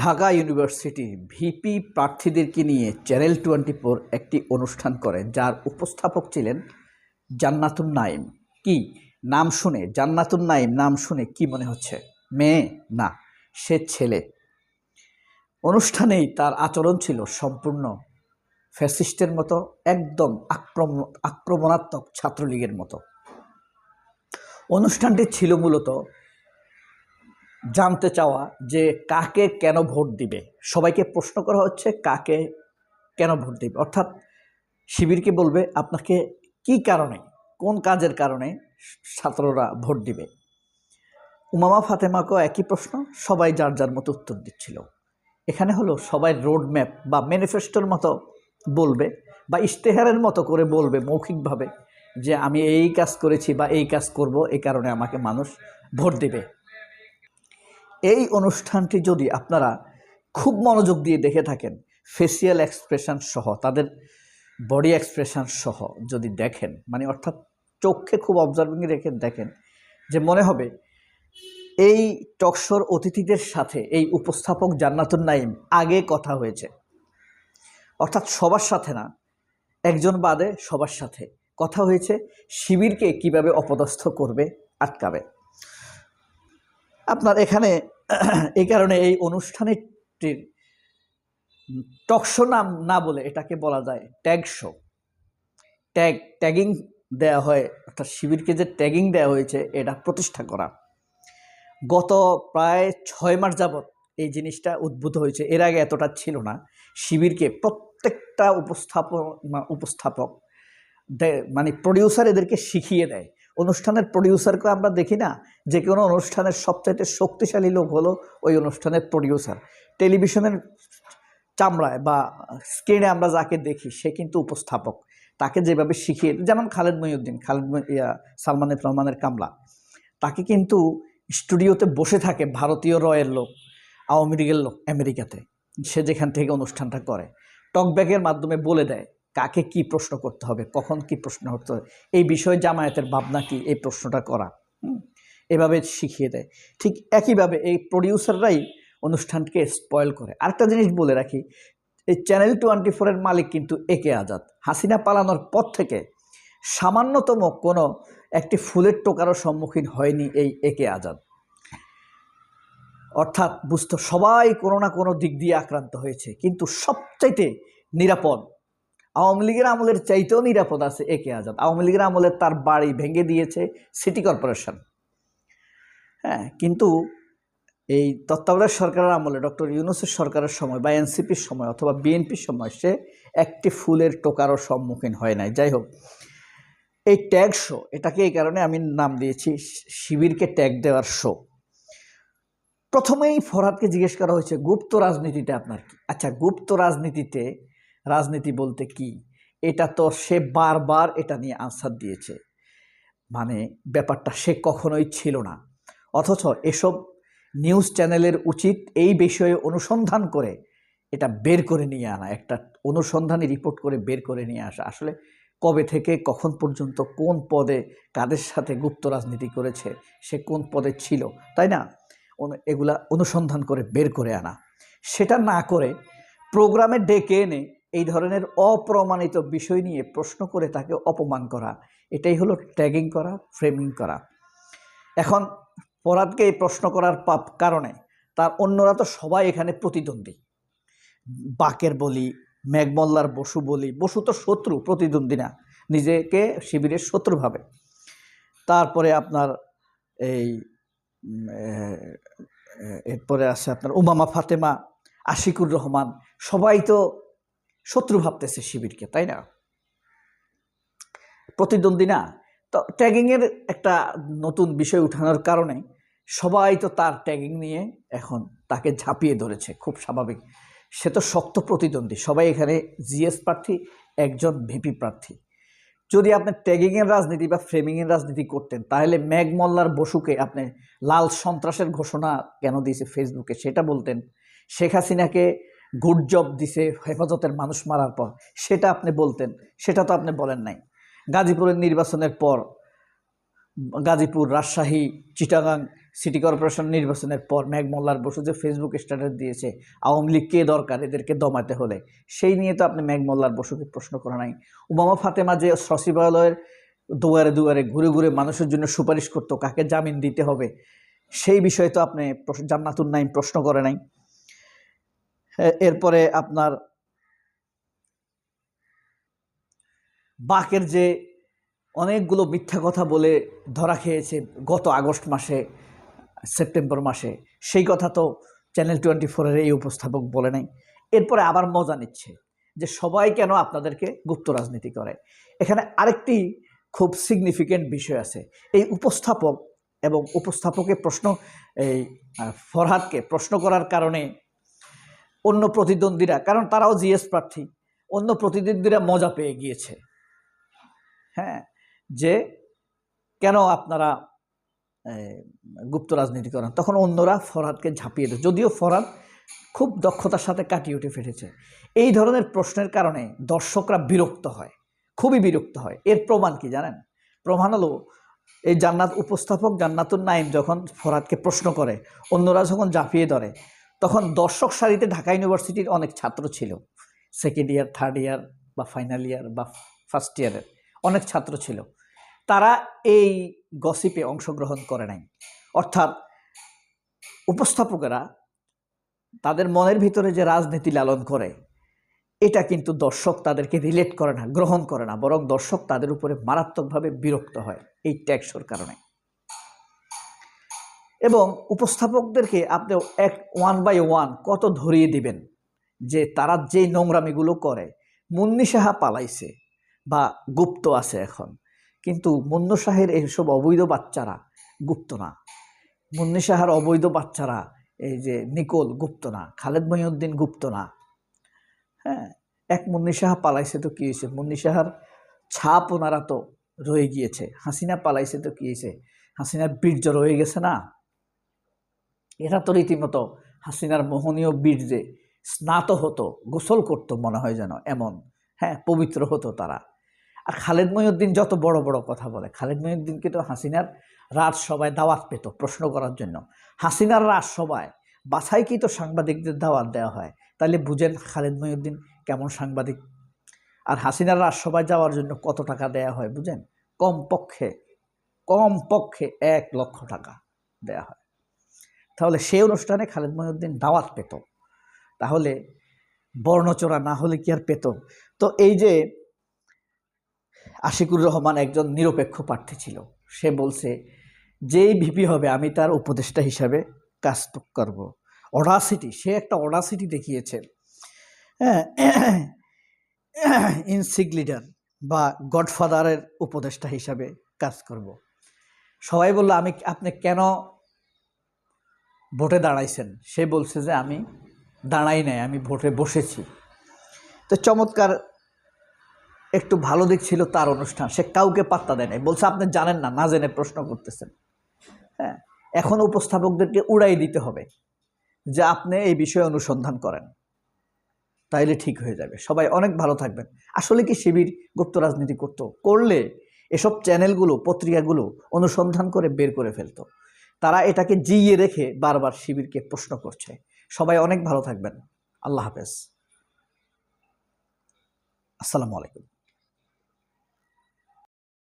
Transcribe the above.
Dhaka university VP প্রার্থীদেরকে নিয়ে channel twenty four একটি অনুষ্ঠান করে, যার উপস্থাপক ছিলেন জান্নাতুন নাইম কি? নাম শুনে, জান্নাতুন নাইম নাম শুনে কি মনে হচ্ছে? মেয়ে? না, সে ছেলে। অনুষ্ঠানেই তার আচরণ ছিল সম্পূর্ণ ফ্যাসিস্টের মতো, একদম আক্রমণ আক্রমণাত্মক ছাত্রলীগের মতো। অনুষ্ঠানটি ছিল মূলত জানতে চাওয়া যে কাকে কেন ভোট দিবে? সবাইকে প্রশ্ন করা হচ্ছে কাকে কেন ভোট দিবে? অর্থাৎ শিবিরকে বলবে আপনাকে কি কারণে, কোন কাজের কারণে ছাত্ররা ভোট দিবে? উমামা ফাতেমাকেও একই প্রশ্ন, সবাই যার যার মতো উত্তর দিচ্ছিল। এখানে হলো সবাই রোড ম্যাপ বা ম্যানিফেস্টোর মতো বলবে বা ইশতেহারের মতো করে বলবে মৌখিকভাবে যে আমি এই কাজ করেছি বা এই কাজ করব এই কারণে আমাকে মানুষ ভোট দিবে। এই অনুষ্ঠানটি যদি আপনারা খুব মনোযোগ দিয়ে দেখে থাকেন ফেসিয়াল এক্সপ্রেশন সহ, তাদের বডি এক্সপ্রেশন সহ যদি দেখেন মানে অর্থাৎ চোখে খুব অবজার্ভিং রেখে দেখেন, যে মনে হবে এই টকশোর অতিথিদের সাথে এই উপস্থাপক জান্নাতুন নাইম আগে কথা হয়েছে। অর্থাৎ সবার সাথে না, একজন বাদে সবার সাথে কথা হয়েছে, শিবিরকে কীভাবে অপদস্থ করবে, আটকাবে। আপনার এখানে এই কারণে এই অনুষ্ঠানটির টকশো নাম না বলে এটাকে বলা যায় ট্যাগ শো। ট্যাগ, ট্যাগিং দেওয়া হয়, অর্থাৎ শিবিরকে যে ট্যাগিং দেওয়া হয়েছে এটা প্রতিষ্ঠা করা। গত প্রায় ছয় মাস যাবৎ এই জিনিসটা উদ্ভূত হয়েছে। এর আগে এতটা ছিল না। শিবিরকে প্রত্যেকটা উপস্থাপক উপস্থাপক মানে প্রডিউসার এদেরকে শিখিয়ে দেয়। অনুষ্ঠানের প্রডিউসারকে আমরা দেখি না যে কোনো অনুষ্ঠানের সবচাইতে শক্তিশালী লোক হলো ওই অনুষ্ঠানের প্রডিউসার টেলিভিশনের চামড়ায় বা স্ক্রিনে আমরা যাকে দেখি সে কিন্তু উপস্থাপক। তাকে যেভাবে শিখিয়ে যেমন খালেদ মহিউদ্দিন খালেদ ইয়া, সালমান এফ রহমানের কামলা। তাকে কিন্তু স্টুডিওতে বসে থাকে ভারতীয় রয়ের লোক আওয়ামী লীগের লোক আমেরিকাতে। সে যেখান থেকে অনুষ্ঠানটা করে। টকব্যাকের মাধ্যমে বলে দেয়। কাকে কি প্রশ্ন করতে হবে, কখন কি প্রশ্ন করতে হবে, এই বিষয়ে জামায়াতের ভাবনা কি, এই প্রশ্নটা করা এভাবে শিখিয়ে দেয়। ঠিক একইভাবে এই প্রডিউসাররাই অনুষ্ঠানকে স্পয়েল করে। আরেকটা জিনিস বলে রাখি, এই চ্যানেল টোয়েন্টি ফোরের মালিক কিন্তু একে আজাদ। হাসিনা পালানোর পর থেকে সামান্যতম কোনো একটি ফুলের টোকারও সম্মুখীন হয়নি এই একে আজাদ। অর্থাৎ বুঝতো সবাই কোনো না কোনো দিক দিয়ে আক্রান্ত হয়েছে, কিন্তু সবচাইতে নিরাপদ আওয়ামী লীগের আমলের চাইতেও নিরাপদ আছে একে আজাদ। আওয়ামী লীগের আমলে তার বাড়ি ভেঙে দিয়েছে সিটি কর্পোরেশন। হ্যাঁ কিন্তু এই তত্ত্বাবধায়ক সরকারের আমলে, ডক্টর ইউনুসের সরকারের সময় বা এনসিপির সময় অথবা বিএনপির সময় সে একটি ফুলের টোকারও সম্মুখীন হয় নাই। যাই হোক, এই ট্যাগ শো, এটাকে এই কারণে আমি নাম দিয়েছি শিবিরকে ট্যাগ দেওয়ার শো। প্রথমেই ফরহাদকে জিজ্ঞেস করা হয়েছে, গুপ্ত রাজনীতিতে আপনার কি? আচ্ছা গুপ্ত রাজনীতিতে রাজনীতি বলতে কি? এটা তো সে বারবার এটা নিয়ে আনসার দিয়েছে। মানে ব্যাপারটা সে কখনোই ছিল না। অথচ এসব নিউজ চ্যানেলের উচিত এই বিষয়ে অনুসন্ধান করে এটা বের করে নিয়ে আনা, একটা অনুসন্ধানী রিপোর্ট করে বের করে নিয়ে আসা। আসলে কবে থেকে, কখন পর্যন্ত, কোন পদে, কাদের সাথে গুপ্ত রাজনীতি করেছে, সে কোন পদে ছিল, তাই না? এগুলা অনুসন্ধান করে বের করে আনা। সেটা না করে প্রোগ্রামে ডেকে এনে এই ধরনের অপ্রমাণিত বিষয় নিয়ে প্রশ্ন করে তাকে অপমান করা। এটাই হলো ট্যাগিং করা ফ্রেমিং করা। এখন পরাদকে এই প্রশ্ন করার পাপ কারণে তার অন্যরা তো সবাই এখানে প্রতিদ্বন্দ্বী। বাকের বলি মেঘমল্লার বসু বলি, বসু তো শত্রু, প্রতিদ্বন্দ্বী না। নিজেকে শিবিরের শত্রু ভাবে। তারপরে আপনার এই এরপরে আছে আপনার উমামা ফাতেমা, আশিকুর রহমান। সবাই তো শত্রু ভাবতেছে শিবিরকে, তাই না? প্রতিদ্বন্দ্বী না। তো ট্যাগিংয়ের একটা নতুন বিষয় উঠানোর কারণে সবাই তো তার ট্যাগিং নিয়ে এখন তাকে ঝাঁপিয়ে ধরেছে, খুব স্বাভাবিক। সে তো শক্ত প্রতিদ্বন্দ্বী, সবাই এখানে জিএস প্রার্থী, একজন ভিপি প্রার্থী। যদি আপনি ট্যাগিংয়ের রাজনীতি বা ফ্রেমিংয়ের রাজনীতি করতেন, তাহলে ম্যাগমল্লার বসুকে আপনি লাল সন্ত্রাসের ঘোষণা কেন দিয়েছে ফেসবুকে সেটা বলতেন। শেখ হাসিনাকে গুড জব দিছে, হেফাজতের মানুষ মারার পর। সেটা আপনি বলতেন, সেটা তো আপনি বলেন নাই। গাজীপুরের নির্বাচনের পর, Gazipur, Rajshahi, Chittagong city corporation নির্বাচনের পর মেঘমল্লার বসু যে ফেসবুক স্ট্যাটাস দিয়েছে, আওয়ামী লীগ কে দরকার এদেরকে দমাতে হলে? সেই নিয়ে তো আপনি মেঘমল্লার বসুকে প্রশ্ন করা নাই। উমামা ফাতেমা যে সচিবালয়ের দুয়ারে দুয়ারে ঘুরে ঘুরে মানুষের জন্য সুপারিশ করতো, কাকে জামিন দিতে হবে? সেই বিষয়ে তো আপনি জান্নাতুন নাইম প্রশ্ন করে নাই। এরপরে আপনার বাকের যে অনেকগুলো মিথ্যা কথা বলে ধরা খেয়েছে গত আগস্ট মাসে, সেপ্টেম্বর মাসে, সেই কথা তো চ্যানেল টোয়েন্টি ফোরের এই উপস্থাপক বলে নাই। এরপরে আবার মজা নিচ্ছে যে সবাই কেন আপনাদেরকে গুপ্ত রাজনীতি করে। এখানে আরেকটি খুব সিগনিফিক্যান্ট বিষয় আছে। এই উপস্থাপক এবং উপস্থাপকের প্রশ্ন, এই ফরহাদকে প্রশ্ন করার কারণে অন্য প্রতিদ্বন্দ্বীরা, কারণ তারাও জিএস প্রার্থী, অন্য প্রতিদ্বন্দ্বীরা মজা পেয়ে গিয়েছে। হ্যাঁ যে কেন আপনারা গুপ্ত রাজনীতি করেন? তখন অন্যরা ফরহাদকে ঝাঁপিয়ে দেয় যদিও ফরহাদ খুব দক্ষতার সাথে কাটিয়ে উঠে ফেটেছে এই ধরনের প্রশ্নের কারণে দর্শকরা বিরক্ত হয়, খুবই বিরক্ত হয়। এর প্রমাণ কি জানেন? প্রমাণ হলো, এই জান্নাত উপস্থাপক জান্নাতুর নাইম যখন ফরাদকে প্রশ্ন করে, অন্যরা যখন ঝাঁপিয়ে ধরে তখন দর্শক সারিতে ঢাকা ইউনিভার্সিটির অনেক ছাত্র ছিল। সেকেন্ড ইয়ার থার্ড ইয়ার বা ফাইনাল ইয়ার বা ফার্স্ট ইয়ারের অনেক ছাত্র ছিল। তারা এই গসিপে অংশগ্রহণ করে নাই। অর্থাৎ উপস্থাপকেরা তাদের মনের ভিতরে যে রাজনীতি লালন করে, এটা কিন্তু দর্শক তাদেরকে রিলেট করে না, গ্রহণ করে না, বরং দর্শক তাদের উপরে মারাত্মকভাবে বিরক্ত হয়। এই ট্যাক্সর কারণে। এবং উপস্থাপকদেরকে আপনি এক ওয়ান বাই ওয়ান কত ধরিয়ে দিবেন? যে তারা যেই নোংরামিগুলো করে, মুন্নি সাহা পালাইছে বা গুপ্ত আছে এখন। কিন্তু মুন্নু শাহের এইসব অবৈধ বাচ্চারা গুপ্ত না। মুন্নি সাহার অবৈধ বাচ্চারা এই যে নিকোল গুপ্ত না, খালেদ মহিউদ্দিন গুপ্ত না। হ্যাঁ এক মুন্নি সাহা পালাইছে তো কী হয়েছে? মুন্নি সাহার ছাপ ওনারা তো রয়ে গিয়েছে। হাসিনা পালাইছে তো কী হয়েছে? হাসিনার বীর্য রয়ে গেছে না? এরা তো রীতিমতো হাসিনার মোহনীয় বীর্যে স্নাত হতো, গোসল করতো মনে হয় যেন, এমন হ্যাঁ পবিত্র হতো তারা। আর খালেদ মহিউদ্দিন যত বড় বড় কথা বলে, খালেদ মহিউদ্দিনকে তো হাসিনার রাজসভায় দাওয়াত পেত প্রশ্ন করার জন্য। হাসিনার রাজসভায় বাছাই কি তো সাংবাদিকদের দাওয়াত দেওয়া হয়। তাহলে বুঝেন খালেদ মহিউদ্দিন কেমন সাংবাদিক? আর হাসিনার রাজসভায় যাওয়ার জন্য কত টাকা দেয়া হয় বুঝেন? কম পক্ষে কম পক্ষে এক লক্ষ টাকা দেয়া হয়। তাহলে সেই অনুষ্ঠানে খালেদ মহিউদ্দিন দাওয়াত পেত। তাহলে বর্ণচোরা না হলে কি আর পেত? তো এই যে আশিকুর রহমান একজন নিরপেক্ষ প্রার্থী ছিল, সে বলছে, যেই ভিপি হবে আমি তার উপদেষ্টা হিসাবে কাজ করব। অডাসিটি সে একটা অডাসিটি দেখিয়েছে। হ্যাঁ ইনসিগ লিডার বা গডফাদারের উপদেষ্টা হিসাবে কাজ করব। সবাই বলল, আমি, আপনি কেন ভোটে দাঁড়াইছেন। সে বলছে যে আমি দাঁড়াই নাই, আমি ভোটে বসেছি। তো চমৎকার একটু ভালো দিক ছিল তার অনুষ্ঠান। সে কাউকে পাত্তা দেয় নাই। বলছে, আপনি জানেন না না জেনে প্রশ্ন করতেছেন। হ্যাঁ এখন উপস্থাপকদেরকে উড়াই দিতে হবে যে আপনি এই বিষয়ে অনুসন্ধান করেন। তাইলে ঠিক হয়ে যাবে। সবাই অনেক ভালো থাকবেন। আসলে কি শিবির গুপ্ত রাজনীতি করতো? করলে এসব চ্যানেলগুলো, পত্রিকাগুলো অনুসন্ধান করে বের করে ফেলতো। তারা এটাকে জিইয়ে রেখে বারবার শিবিরকে প্রশ্ন করছে। সবাই অনেক ভালো থাকবেন। আল্লাহ হাফেজ। আসসালামু আলাইকুম।